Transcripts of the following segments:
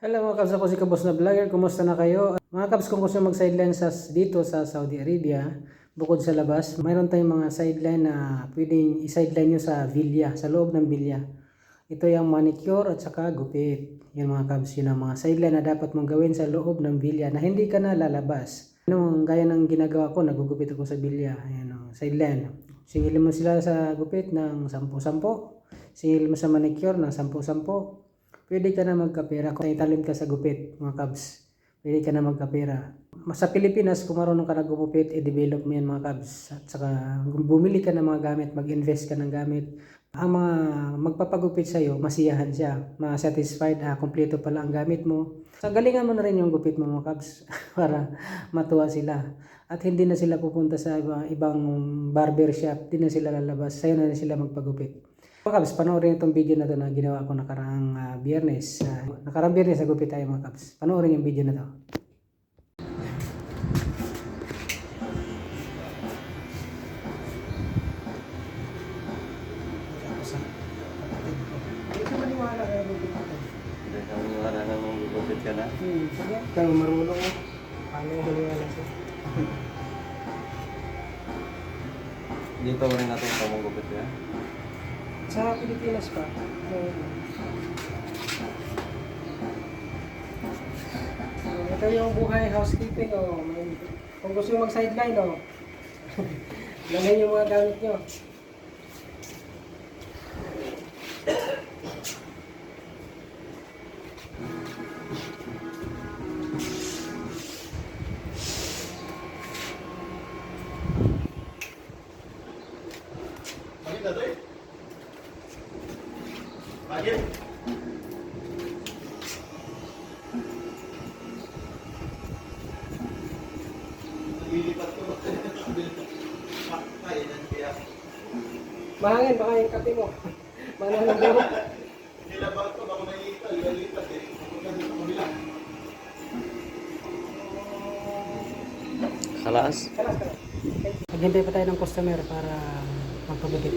Hello mga kabs, ako si Kabos na Vlogger. Kumusta na kayo? Mga kabs, kung gusto mag-sideline sa, dito sa Saudi Arabia, bukod sa labas, mayroon tayong mga sideline na pwedeng i-sideline nyo sa villa, sa loob ng villa. Ito yung manicure at saka gupit. Yan mga kabs, yun ang mga sideline na dapat mong gawin sa loob ng villa na hindi ka na lalabas. Ano, gaya ng ginagawa ko, nagugupit ako sa villa. Ayan o, sideline. Singilin mo sila sa gupit ng 10-10. Singilin mo sa manicure ng 10-10 pwede ka na magkapera kung italim ka sa gupit, mga kabs. Pwede ka na magkapera. Sa Pilipinas, kung marunong ka na gumupit, i-develop mo yan mga kabs. At saka, bumili ka ng mga gamit, mag-invest ka ng gamit, ang mga magpapagupit sa'yo, masiyahan siya, ma-satisfied, ah, kompleto pala ang gamit mo. Sa galingan mo na rin yung gupit mo mga kabs para matuwa sila. At hindi na sila pupunta sa iba, ibang barber shop, hindi na sila lalabas, sa'yo na sila magpagupit. Mga kabs, panoorin itong video na to na ginawa ko nakaraang ah, biyernes. Uh, nakaraang biyernes, nagupit tayo mga kabs. Panoorin yung video na to. Hindi ka gupit na. Hmm, sige. Kaya marunong. Paano yung maniwala siya? Dito rin natin ito magugupit ka. Sa Pilipinas pa. eh, ito yung buhay housekeeping oh. May- Kung gusto yung mag-sideline oh. Lamay yung mga gamit nyo. Mahangin, baka yung kape mo. Manang ng buhok. Kalas? Kalas, kalas. Maghintay pa tayo ng customer para magpagupit.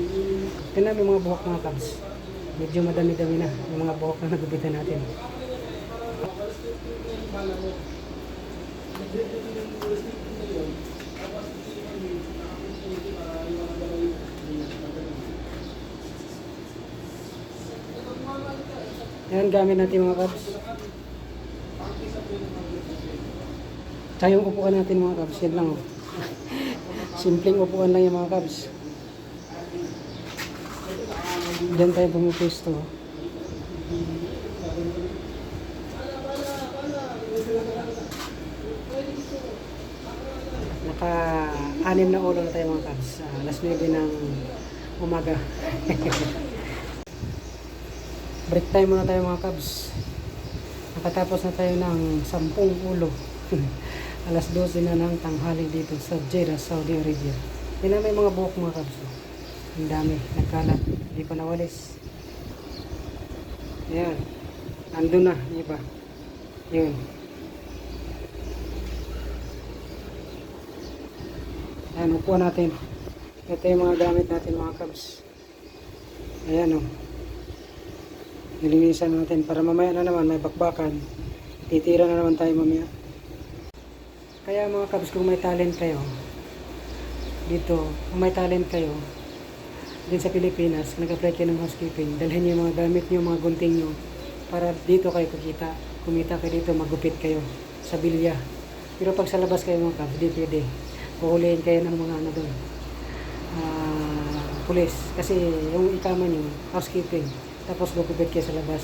Tingnan mo yung mga buhok mga kabs. Medyo madami-dami na yung mga buhok na nagupitan natin. Yan gamit natin mga kabs. Tsaka yung upuan natin mga kabs, yan lang oh. Simpleng upuan lang yung mga kabs. Diyan tayo pumipisto. oh. Naka-anim na ulo na tayo mga kabs. Ah, alas 9 ng umaga. Break time muna tayo mga kabs. Nakatapos na tayo ng 10 ulo. Alas 12 na ng tanghali dito sa Jeddah, Saudi Arabia. Yan na may mga buhok mga kabs. Ang dami, nagkalat. Hindi pa nawalis. Ayan. Andun na, iba. Yun. Ayan, upuan natin. Ito yung mga gamit natin mga kabs. Ayan o. Oh. Nilinisan natin para mamaya na naman may bakbakan. Titira na naman tayo mamaya. Kaya mga kabs, kung may talent kayo, dito, kung may talent kayo, din sa Pilipinas, nag-apply kayo ng housekeeping, dalhin niyo yung mga gamit niyo, mga gunting niyo, para dito kayo kukita. Kumita kayo dito, magupit kayo sa bilya. Pero pag sa labas kayo mga kabs, di pwede. Puhulihin kayo ng mga ano doon. Ah, pulis. Kasi yung ikama niyo, housekeeping, tapos gugupit kayo sa labas.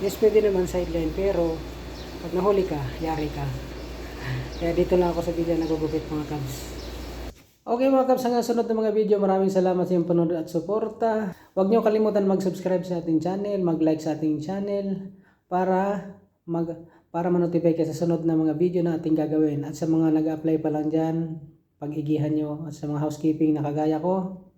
Yes, pwede naman sideline, pero pag nahuli ka, yari ka. Kaya dito lang ako sa video nagugupit mga kabs. Okay mga kabs, hanggang sunod na mga video, maraming salamat sa iyong panonood at suporta. Huwag niyo kalimutan mag-subscribe sa ating channel, mag-like sa ating channel para mag para ma-notify ka sa sunod na mga video na ating gagawin. At sa mga nag-apply pa lang dyan, pag-igihan nyo at sa mga housekeeping na kagaya ko,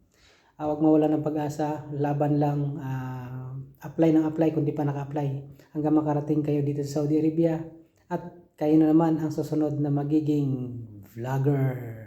ah, huwag mawala ng pag-asa, laban lang, ah, apply ng apply kung di pa naka-apply hanggang makarating kayo dito sa Saudi Arabia at kayo na naman ang susunod na magiging vlogger.